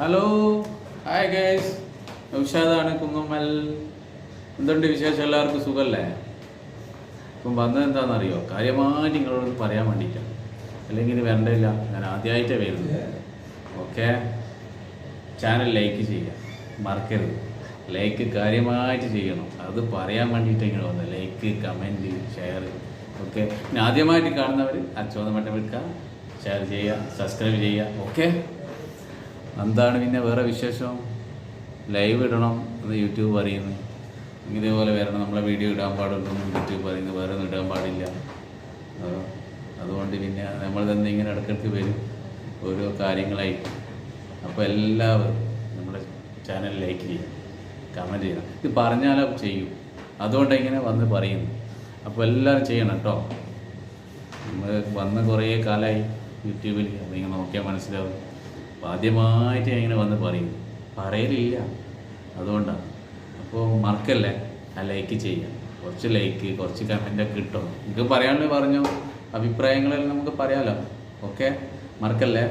Hello hi guys നൗഷാദാണ് കുന്നുമ്മൽ എന്തുണ്ട് വിശേഷം? എല്ലാവർക്കും സുഖമല്ലേ ഇപ്പം വന്നത് എന്താണെന്നറിയോ? കാര്യമായിട്ട് നിങ്ങളോട് പറയാൻ വേണ്ടിയിട്ടാണ് അല്ലെങ്കിൽ ഇത് വേണ്ടില്ല ഞാൻ ആദ്യമായിട്ടേ വരുന്നത്. ഓക്കെ ചാനൽ ലൈക്ക് ചെയ്യുക. മറക്കരുത്. ലൈക്ക് കാര്യമായിട്ട് ചെയ്യണം. അത് പറയാൻ വേണ്ടിയിട്ട് ഇങ്ങനെ വന്നത് ലൈക്ക് കമന്റ് ഷെയർ ഓക്കെ പിന്നെ ആദ്യമായിട്ട് കാണുന്നവർ അച്ചോദം വട്ടം വിൽക്കുക ഷെയർ ചെയ്യുക. സബ്സ്ക്രൈബ് ചെയ്യുക. ഓക്കെ എന്താണ് പിന്നെ വേറെ വിശേഷം? ലൈവ് ഇടണം എന്ന് യൂട്യൂബ് പറയുന്നു. ഇതേപോലെ വരണം നമ്മളെ വീഡിയോ ഇടാൻ പാടുള്ളൂ യൂട്യൂബ് പറയുന്നു. വേറെ ഒന്നും ഇടാൻ പാടില്ല. അതുകൊണ്ട് പിന്നെ നമ്മൾ തന്നെ ഇങ്ങനെ ഇടയ്ക്കിടയ്ക്ക് വരും. ഓരോ കാര്യങ്ങളായി. അപ്പോൾ എല്ലാവരും നമ്മുടെ ചാനൽ ലൈക്ക് ചെയ്യണം കമന്റ് ചെയ്യണം ഇത് പറഞ്ഞാലോ ചെയ്യും. അതുകൊണ്ട് ഇങ്ങനെ വന്ന് പറയുന്നു. അപ്പോൾ എല്ലാവരും ചെയ്യണം കേട്ടോ. നമ്മൾ വന്ന് കുറേ കാലമായി യൂട്യൂബിൽ നിങ്ങൾ നോക്കിയാൽ മനസ്സിലാവും. ആദ്യമായിട്ട് ഞാൻ ഇങ്ങനെ വന്ന് പറയും. പറയലില്ല. അതുകൊണ്ടാണ് അപ്പോൾ മറക്കല്ലേ? ആ ലൈക്ക് ചെയ്യാം കുറച്ച് ലൈക്ക് കുറച്ച് കമന്റൊക്കെ കിട്ടും നിങ്ങൾക്ക് പറയാണ്ട് പറഞ്ഞു? അഭിപ്രായങ്ങളെല്ലാം നമുക്ക് പറയാമല്ലോ ഓക്കെ മറക്കല്ലേ?